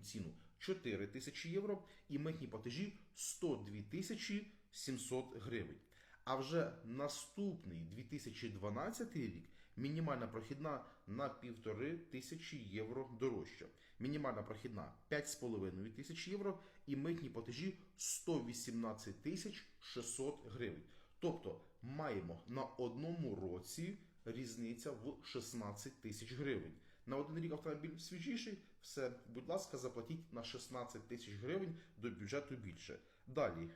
ціну 4 тисячі євро і митні платежі 102 тисячі 700 гривень. А вже наступний 2012 рік мінімальна прохідна на півтори тисячі євро дорожча. Мінімальна прохідна 5,5 тисяч євро і митні платежі 118 тисяч 600 гривень. Тобто маємо на одному році різниця в 16 тисяч гривень. На один рік автомобіль свіжіший, все, будь ласка, заплатіть на 16 тисяч гривень до бюджету більше. Далі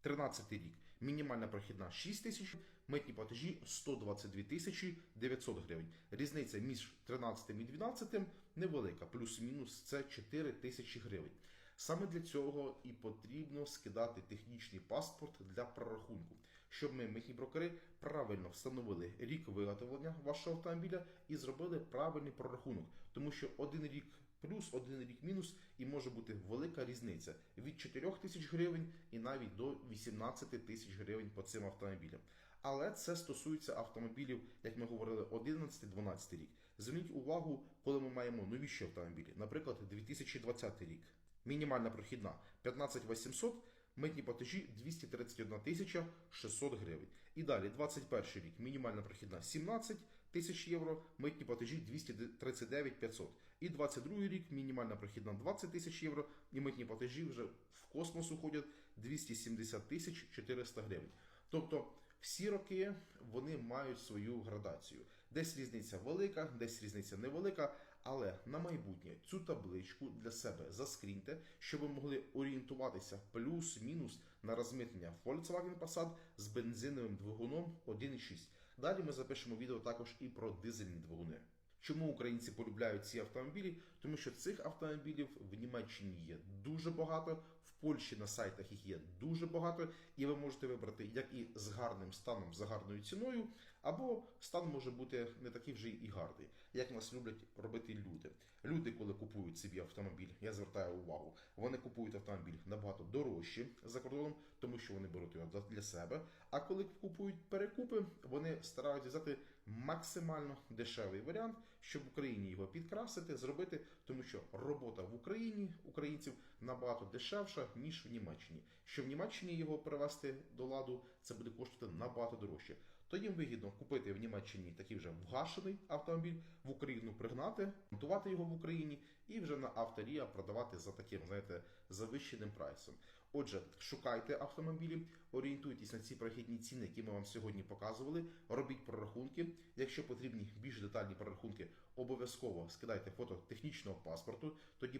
13 рік. Мінімальна прохідна 6 тисяч, митні платежі 122 тисячі 900 гривень. Різниця між 13 і 12 невелика, плюс-мінус це 4 тисячі гривень. Саме для цього і потрібно скидати технічний паспорт для прорахунку, щоб ми, митні брокери, правильно встановили рік виготовлення вашого автомобіля і зробили правильний прорахунок, тому що один рік плюс, один рік мінус, і може бути велика різниця від 4 тисяч гривень і навіть до 18 тисяч гривень по цим автомобілям. Але це стосується автомобілів, як ми говорили, 11-12 рік. Зверніть увагу, коли ми маємо новіші автомобілі, наприклад, 2020 рік. Мінімальна прохідна 15 800, митні платежі 231 тисяча 600 гривень. І далі 21 рік, мінімальна прохідна 17 тисяч євро, митні платежі 239 500. І 22 рік, мінімальна прохідна 20 тисяч євро, і митні платежі вже в космос уходять 270 тисяч 400 гривень. Тобто всі роки вони мають свою градацію. Десь різниця велика, десь різниця невелика. Але на майбутнє цю табличку для себе заскріньте, щоб ви могли орієнтуватися плюс-мінус на розмитнення Volkswagen Passat з бензиновим двигуном 1.6. Далі ми запишемо відео також і про дизельні двигуни. Чому українці полюбляють ці автомобілі? Тому що цих автомобілів в Німеччині є дуже багато, в Польщі на сайтах їх є дуже багато, і ви можете вибрати як і з гарним станом, за гарною ціною, або стан може бути не такий вже і гарний, як нас люблять робити люди. Люди, коли купують собі автомобіль, я звертаю увагу, вони купують автомобіль набагато дорожче за кордоном, тому що вони беруть його для себе. А коли купують перекупи, вони стараються взяти максимально дешевий варіант, щоб в Україні його підкрасити, зробити, тому що робота в Україні українців набагато дешевша ніж в Німеччині. Що в Німеччині його привести до ладу, це буде коштувати набагато дорожче. То їм вигідно купити в Німеччині такий вже вгашений автомобіль, в Україну пригнати, монтувати його в Україні і вже на авторія продавати за таким, знаєте, завищеним прайсом. Отже, шукайте автомобілі, орієнтуйтесь на ці прохідні ціни, які ми вам сьогодні показували. Робіть прорахунки. Якщо потрібні більш детальні прорахунки, обов'язково скидайте фото технічного паспорту. Тоді